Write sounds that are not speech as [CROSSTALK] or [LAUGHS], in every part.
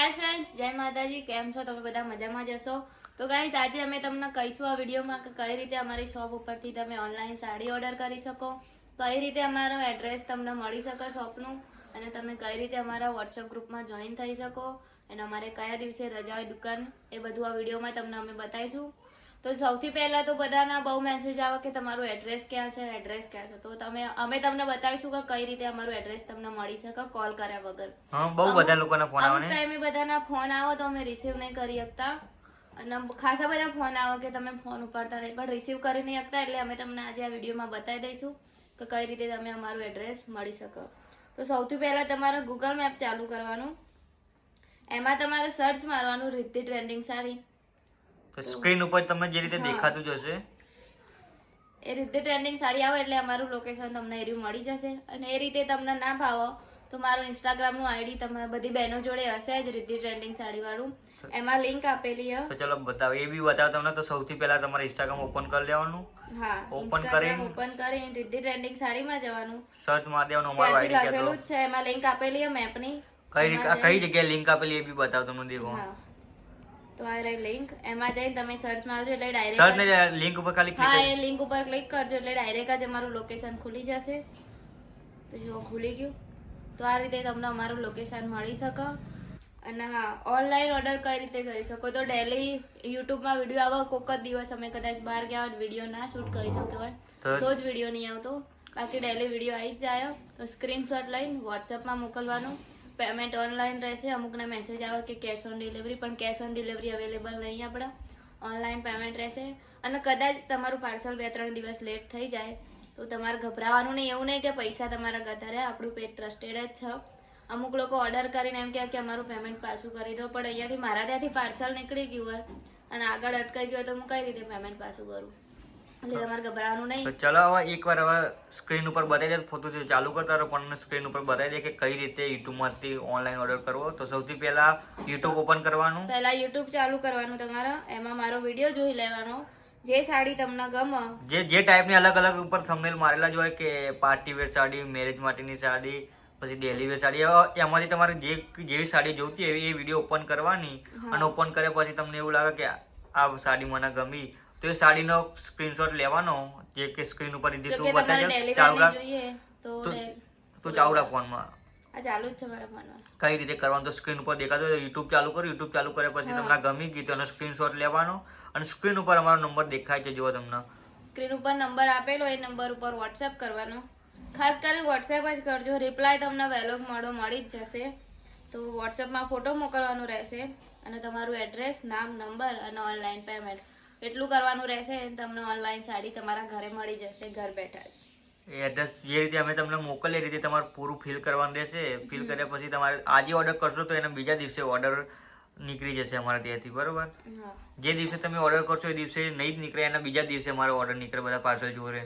Hi friends જય માતાજી, કેમ છો? તમે બધા મજામાં જશો તો ગાઈઝ આજે અમે તમને કહીશું આ વિડીયોમાં કે કઈ રીતે અમારી શોપ ઉપરથી તમે ઓનલાઈન સાડી ઓર્ડર કરી શકો, કઈ રીતે અમારો એડ્રેસ તમને મળી શકે શોપનું અને તમે કઈ રીતે અમારા વોટ્સઅપ ગ્રુપમાં જોઈન થઈ શકો, અને અમારે કયા દિવસે રજા હોય દુકાન, એ બધું આ વિડીયોમાં તમને અમે બતાવીશું. તો સૌથી પહેલા તો બધાના બહુ મેસેજ આવે કે તમારું એડ્રેસ ક્યાં છે એડ્રેસ ક્યાં છે. તો તમે અમે તમને બતાવીશું કે કઈ રીતે અમારું એડ્રેસ તમને મળી શકે કોલ કર્યા વગર. બહુ બધા લોકોના ફોન આવે ટાઈમે બધાના ફોન આવો તો અમે રિસીવ નહીં કરી શકતા. અને ખાસા બધા ફોન આવે કે તમે ફોન ઉપાડતા નહીં. પણ રિસીવ કરી નહીં શકતા એટલે અમે તમને આજે આ વિડીયોમાં બતાવી દઈશું કે કઈ રીતે તમે અમારું એડ્રેસ મળી શકો. તો સૌથી પહેલા તમારે ગૂગલ મેપ ચાલુ કરવાનું. એમાં તમારે સર્ચ મારવાનું રિદ્ધિ ટ્રેન્ડિંગ સારી. તો સ્ક્રીન ઉપર તમને જે રીતે દેખાતું જશે એ રીતે ટ્રેન્ડિંગ સાડી આવે એટલે અમારું લોકેશન તમને એર્યું મળી જશે. અને એ રીતે તમને ના ભાવો તો મારું ઇન્સ્ટાગ્રામનું આઈડી તમે બધી બહેનો જોડે હશે જ રીતિ ટ્રેન્ડિંગ સાડી વાળું. એમાં લિંક આપેલી છે તો ચલો બતાવો. એ બી બતાવો તમને તો સૌથી પહેલા તમારે ઇન્સ્ટાગ્રામ ઓપન કરી લેવાનું. હા ઓપન કરી ઓપન કરી રીતિ ટ્રેન્ડિંગ સાડીમાં જવાનું. સર્ચ મારી દેવાનું અમારું આઈડી લખેલું જ છે એમાં લિંક આપેલી છે મેપની કઈ કઈ જગ્યાએ લિંક આપેલી એ બી બતાવો તમને દેખો. હા. તો આ રહી લિંક એમાં જઈને તમે સર્ચ મારજો એટલે સર્ચ ડાયરેક્ટ ને લિંક ઉપર ખાલી હા એ લિંક ઉપર ક્લિક કરજો એટલે ડાયરેક્ટ જ અમારું લોકેશન ખુલી જશે. તો જો ખુલી ગયું. તો આ રીતે તમને અમારું લોકેશન મળી શકે. અને હા ઓનલાઈન ઓર્ડર કઈ રીતે કરી શકો? તો ડેલી યુટ્યુબમાં વીડિયો આવે કોક જ દિવસ અમે કદાચ બહાર ગયા હોય વીડિયો ના શૂટ કરી શક્યો હોય. તો- તો જ વીડિયો નહીં આવતો. બાકી ડેલી વીડિયો આવી જ જાય. તો સ્ક્રીનશોટ લઈને વોટ્સઅપમાં મોકલવાનું. પેમેન્ટ ઓનલાઈન રહેશે, અમુકને મેસેજ આવે કે કેશ ઓન ડિલિવરી પણ કેશ ઓન ડિલિવરી અવેલેબલ નહીં આપણે. ઓનલાઈન પેમેન્ટ રહેશે. અને કદાચ તમારું પાર્સલ બે ત્રણ દિવસ લેટ થઈ જાય, તો તમારે ગભરાવાનું નહીં. એવું નહીં કે પૈસા તમારા ગતા રહે આપણું પેટ ટ્રસ્ટેડ જ છે. અમુક લોકો ઓર્ડર કરીને એમ કહે કે અમારું પેમેન્ટ પાછું કરી દો, પણ અહીંયાથી મારા ત્યાંથી પાર્સલ નીકળી ગયું હોય અને આગળ અટકાઈ ગયું હોય તો હું કઈ રીતે પેમેન્ટ પાછું કરું? એટલે તમારે ગભરાવાનું નહીં. ચલો હવે એકવાર હવે સ્ક્રીન ઉપર બતાવી દે ફોટો ચાલુ કરતા રહો પણ સ્ક્રીન ઉપર બતાવી દે કે કઈ રીતે યુટ્યુબમાંથી ઓનલાઈન ઓર્ડર કરવો. તો સૌથી પહેલા યુટ્યુબ ઓપન કરવાનું. પહેલા યુટ્યુબ ચાલુ કરવાનું તમારે. એમાં મારો વીડિયો જોઈ લેવાનો. જે સાડી તમને ગમે. જે જે ટાઈપની અલગ અલગ ઉપર થંબનેલ મારેલા જ હોય કે પાર્ટી વેર સાડી મેરેજ માટેની સાડી પછી ડેલી વેર સાડી. એમાંથી તમારે જે જેવી સાડી જોઈતી એવી એ વીડિયો ઓપન કરવાની. અને ઓપન કર્યા પછી તમને એવું લાગે કે આ સાડી મને ગમી. તો એ સાડીનો સ્ક્રીનશોટ લેવાનો જે કે સ્ક્રીન ઉપર દીધું બતાવી ચાલુ રાખ. તો તો- ચાલુ રાખ ફોનમાં. આ ચાલુ જ છે મારા ફોનમાં. કઈ રીતે કરવાનું? તો સ્ક્રીન ઉપર દેખાતો યુટ્યુબ ચાલુ કરો યુટ્યુબ ચાલુ કર્યા પછી તમને ગમી ગયું તો એનો સ્ક્રીનશોટ લેવાનો. અને સ્ક્રીન ઉપર અમારો નંબર દેખાય છે જુઓ તમને. સ્ક્રીન ઉપર નંબર આપેલો એ નંબર ઉપર વોટ્સએપ કરવાનો. ખાસ કરીને વોટ્સએપ જ કરજો રિપ્લાય તમને વહેલો મળો મળી જ જશે. તો વોટ્સએપમાં ફોટો મોકલવાનો રહેશે અને તમારું એડ્રેસ નામ નંબર અને ઓનલાઈન પેમેન્ટ એટલું કરવાનું રહેશે તમને ઓનલાઈન સાડી તમારા ઘરે મળી જશે ઘર બેઠા જ. એડ્રેસ જે રીતે અમે તમને મોકલીએ રીતે તમારે પૂરું ફિલ કરવાનું રહેશે. ફિલ કર્યા પછી તમારે આજે ઓર્ડર કરશો તો એના બીજા દિવસે ઓર્ડર નીકળી જશે અમારા ત્યાંથી બરોબર? જે દિવસે તમે ઓર્ડર કરશો એ દિવસે નહીં જ નીકળે એના બીજા દિવસે અમારો ઓર્ડર નીકળે બધા પાર્સલ જોરે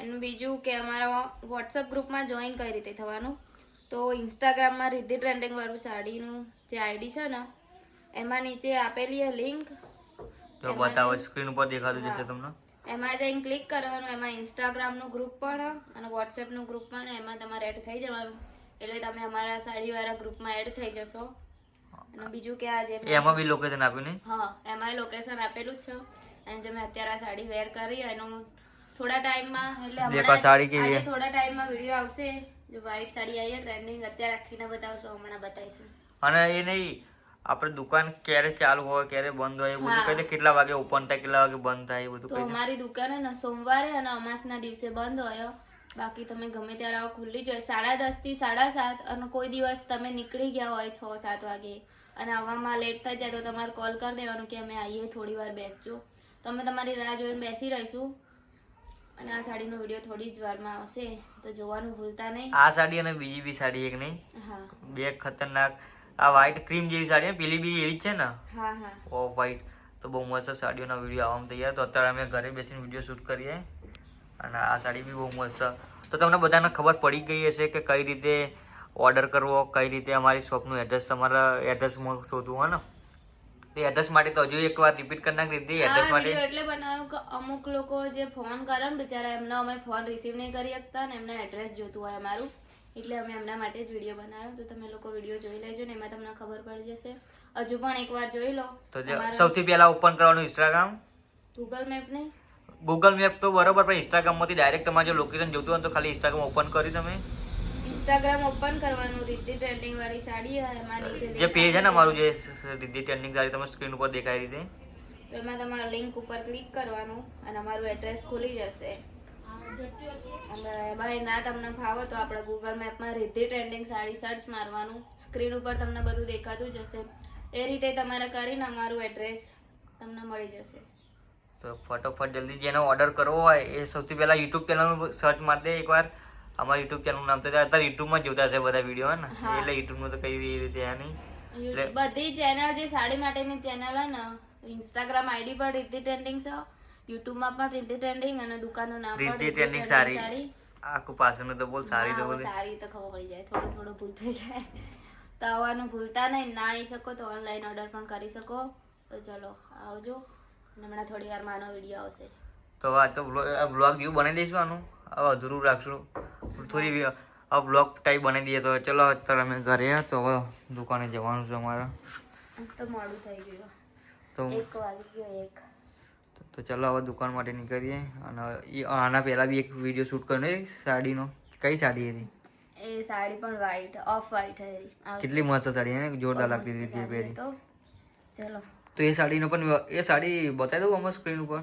અને બીજું કે અમારા વોટ્સઅપ ગ્રુપમાં જોઈન કઈ રીતે થવાનું? તો ઇન્સ્ટાગ્રામમાં રિદ્ધિ ટ્રેન્ડિંગ વાળું સાડીનું જે આઈડી છે ને એમાં નીચે આપેલી લિંક તો બતાવો સ્ક્રીન ઉપર દેખાતું જશે તમને? એમાં જઈને ક્લિક કરવાનું એમાં ઇન્સ્ટાગ્રામનું ગ્રુપ પણ અને વોટ્સએપનું ગ્રુપ પણ એમાં તમારે એડ થઈ જવાનું. એટલે તમે અમારા સાડીવાળા ગ્રુપમાં એડ થઈ જશો. અને બીજું કે આ જે એમાં બી લોકેશન આપ્યું ને હા એમાં લોકેશન આપેલું જ છે. અને જે મેં અત્યારે આ સાડી વેર કરી એનું થોડા ટાઈમમાં એટલે હમણાં સાડી કેવી થોડા ટાઈમમાં વીડિયો આવશે. જો વ્હાઈટ સાડી આવી ટ્રેન્ડિંગ અત્યારે આખીને બતાવશો હમણાં બતાવીશું. અને એ નહીં આપણે દુકાન ક્યારે ચાલુ હોય ક્યારે બંધ હોય એ બધું. કહી દે કેટલા વાગે ઓપન થાય કેટલા વાગે બંધ થાય એ બધું તો અમારી દુકાન ને સોમવારે અને અમાસના દિવસે બંધ હોય. બાકી તમે ગમે ત્યારે આવો ખુલ્લી જ હોય. સાડા દસથી સાડા સાત અને કોઈ દિવસ તમે નીકળી ગયા હોય છ સાત વાગે અને આવવામાં લેટ થઈ જાય તો તમારે કોલ કરી દેવાનો કે અમે આવીએ થોડી વાર બેસજો. તો અમે તમારી રાહ જોઈને બેસી રહીશું. અને આ સાડીનો વીડિયો થોડી જ વારમાં આવશે. તો જોવાનું ભૂલતા નહીં. આ સાડી અને બીજી બી સાડી એક નહીં. હા. બે ખતરનાક આ વ્હાઈટ ક્રીમ જેવી સાડી ને પેલી બી એવી જ છે ને? હા હા. ઓફ વ્હાઈટ તો બહુ મસ્ત સાડીઓના વીડિયો આવવામાં તૈયાર. તો અત્યારે અમે ઘરે બેસીને વીડિયો શૂટ કરીએ. અને આ સાડી બી બહુ મસ્ત. તો તમને બધાને ખબર પડી ગઈ હશે કે કઈ રીતે ઓર્ડર કરવો કઈ રીતે અમારી શોપનું એડ્રેસ તમારા એડ્રેસમાં શોધવું હોય ને? તે એડ્રેસ માટે તો હજુ એકવાર રિપીટ કરી નાખી દીધી. એડ્રેસ માટે એટલે બનાવ્યું કે અમુક લોકો જે ફોન કરે ને બિચારા એમનો અમે ફોન રિસીવ નહીં કરી શકતા ને એમને એડ્રેસ જોતું હોય અમારું. એટલે અમે એમના માટે જ વીડિયો બનાવ્યો. તો તમે લોકો વીડિયો જોઈ લેજો ને એમાં તમને ખબર પડી જશે. હજુ પણ એકવાર જોઈ લો. તો સૌથી પહેલા ઓપન કરવાનું ઇન્સ્ટાગ્રામ ગૂગલ મેપ ને? ગૂગલ મેપ તો બરોબર પણ ઇન્સ્ટાગ્રામમાંથી ડાયરેક્ટ તમારે જો લોકેશન જોતું હોય તો ખાલી ઇન્સ્ટાગ્રામ ઓપન કરી તમે. ઇન્સ્ટાગ્રામ ઓપન કરવાનું રીતિ ટ્રેન્ડિંગ વાળી સાડી એમાં નીચે જે પેજ છે ને અમારું જે રીધી ટ્રેન્ડિંગ સાડી તમે સ્ક્રીન ઉપર દેખાય રીતે. તો એમાં તમારું લિંક ઉપર ક્લિક કરવાનું અને અમારું એડ્રેસ ખુલી જશે. એમાં ના તમને ફાવો તો આપણે ગૂગલ મેપમાં રીધી ટ્રેન્ડિંગ સાડી સર્ચ મારવાનું. સ્ક્રીન ઉપર તમને બધું દેખાતું જ હશે. એ રીતે તમારે કરીને અમારું એડ્રેસ તમને મળી જશે. તો ફટોફટ જલ્દી જેનો ઓર્ડર કરવો હોય એ સૌથી પહેલા યુટ્યુબ ચેનલનું સર્ચ મારી દે એકવાર. અમારા યુટ્યુબ ચેનલનું નામ તો અત્યારે યુટ્યુબમાં જોતા છે બધા વીડિયો ને. એટલે યુટ્યુબનું તો કઈ રીતે નહીં. બધી ચેનલ જે સાડી માટેની ચેનલ હે ને ઇન્સ્ટાગ્રામ આઈડી પર રીતે ટ્રેન્ડિંગ છે. યુટ્યુબમાં પણ રીતિ ટ્રેન્ડિંગ અને દુકાનનું નામ પણ રીતિ ટ્રેન્ડિંગ સારી. આખું પાછળનું તો બોલ સારી તો બોલે. સારી તો ખબર પડી જાય. થોડું થોડું ભૂલ થઈ જાય. [LAUGHS] તો આવવાનું ભૂલતા નહીં. ના આવી શકો તો ઓનલાઈન ઓર્ડર પણ કરી શકો. તો ચલો આવજો. અને હમણાં થોડી વારમાં આનો વીડિયો આવશે. તો આ તો બ્લોગ વ્યૂ બનાવી દઈશું આનું? હવે અધૂરું રાખશું. થોડી આ બ્લોગ ટાઈપ બનાવી દઈએ તો ચલો અત્યારે અમે ઘરે તો હવે દુકાને જવાનું છે અમારે. તો મોડું થઈ ગયું. તો એક વાગી ગયો એક. તો ચાલો હવે દુકાન માટે નીકળીએ. અને આના પહેલા બી એક વીડિયો શૂટ કર્યો સાડીનો. કઈ સાડી હતી? એ સાડી પણ વ્હાઈટ ઓફ વ્હાઈટ હતી. કેટલી મસ્ત સાડી હે જોરદાર લાગતી હતી પહેરી. તો. ચલો. તો એ સાડીનો પણ એ સાડી બતાવી દઉં અમારા સ્ક્રીન ઉપર.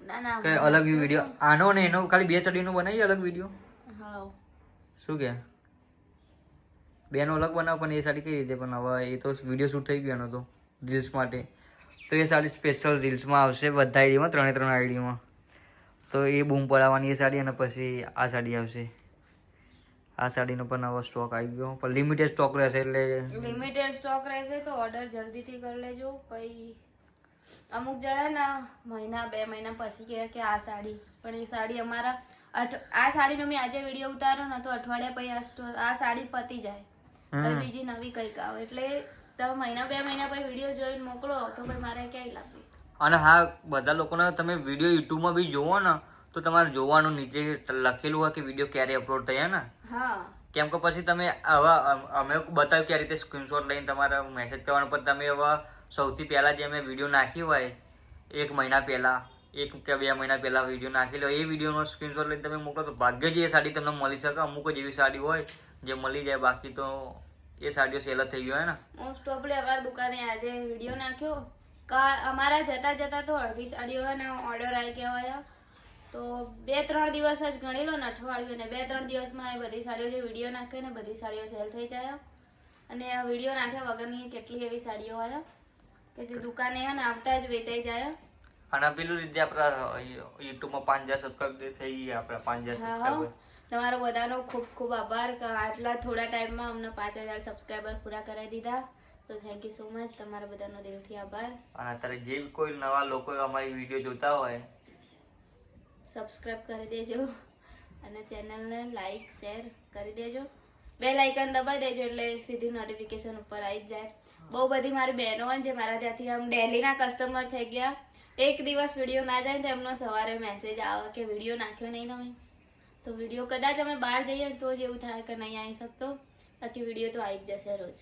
ના ના કઈ અલગ વીડિયો આનો ને એનો ખાલી બે સાડીનો બનાવીએ અલગ વીડિયો હા શું કે? બેનો અલગ બનાવ પણ એ સાડી કઈ રીતે પણ હવે એ તો વીડિયો શૂટ થઈ ગયો એનો તો રીલ્સ માટે. તો એ સાડી સ્પેશિયલ રીલ્સમાં આવશે બધા આઈડીમાં ત્રણે ત્રણ આઈડીમાં. તો એ બૂમ પડાવવાની એ સાડી અને પછી આ સાડી આવશે. આ સાડીનો પણ નવો સ્ટોક આવી ગયો. પણ લિમિટેડ સ્ટોક રહેશે એટલે લિમિટેડ સ્ટોક રહેશે તો ઓર્ડર જલ્દીથી કરી લેજો. પછી અમુક જણા ના મહિના બે મહિના પછી કહે કે આ સાડી. પણ એ સાડી અમારા આ સાડીનો મેં આજે વીડિયો ઉતાર્યો ને તો અઠવાડિયા પછી આ સાડી પતી જાય. બીજી નવી કંઈક આવે. એટલે તમે મહિના બે મહિના પછી વીડિયો જોઈને મોકલો તો ભાઈ મારે ક્યાંય લાગે અને હા બધા લોકોને તમે વીડિયો યુટ્યુબમાં બી જોવો ને તો તમારે જોવાનું નીચે લખેલું હોય કે વીડિયો ક્યારે અપલોડ થયા ને? હા. કેમ કે પછી તમે આવા અમે બતાવ્યું કે આ રીતે સ્ક્રીનશોટ લઈને તમારે મેસેજ કરવાનો પણ તમે હવે સૌથી પહેલાં જે અમે વીડિયો નાખી હોય એક મહિના પહેલાં એક કે બે મહિના પહેલાં વીડિયો નાખેલો એ વિડીયોનો સ્ક્રીનશોટ લઈને તમે મોકલો તો ભાગ્ય જ એ સાડી તમને મળી શકે અમુક જ એવી સાડી હોય જે મળી જાય બાકી તો એ સાડીઓ સેલ થઈ ગયો હે ને? મોસ્ટ ઓફલી અમારી દુકાને આજે વીડિયો નાખ્યો. કા અમારા જતા જતા તો અડધી સાડીઓ ને ઓર્ડર આવી ગયા હોય. તો બે ત્રણ દિવસ જ ગણી લો ને અઠવાડિયું ને બે ત્રણ દિવસમાં એ બધી સાડીઓ જે વીડિયો નાખ્યો ને બધી સાડીઓ સેલ થઈ જાય. અને આ વીડિયો નાખ્યા વગરની કેટલી એવી સાડીઓ હોય. કે જે દુકાને હે ને આવતા જ વેચાઈ જાય. અને પેલું રીતે આપણા યુટ્યુબમાં પાંચ હજાર સબસ્ક્રાઈબ થઈ ગયા આપણા પાંચ હજાર હા સબસ્ક્રાઈબર તમારો બધાનો ખૂબ ખૂબ આભાર. કે આટલા થોડા ટાઈમમાં અમને પાંચ હજાર સબસ્ક્રાઈબર પૂરા કરાવી દીધા. તો થેન્ક યુ સો મચ તમારા બધાનો દિલથી આભાર. અને અત્યારે જે કોઈ નવા લોકો અમારી વીડિયો જોતા હોય સબસ્ક્રાઇબ કરી દેજો. અને ચેનલને લાઈક શેર કરી દેજો. બે લાઇકન દબાઈ દેજો એટલે સીધી નોટિફિકેશન ઉપર આવી જ જાય. બહુ બધી મારી બહેનો હોય જે મારા ત્યાંથી આમ ડેલીના કસ્ટમર થઈ ગયા. એક દિવસ વીડિયો ના જાય તો એમનો સવારે મેસેજ આવે કે વીડિયો નાખ્યો નહીં તમે? તો વીડિયો કદાચ અમે બહાર જઈએ તો જ એવું થાય કે નહીં આવી શકતો. બાકી વીડિયો તો આવી જ જશે રોજ.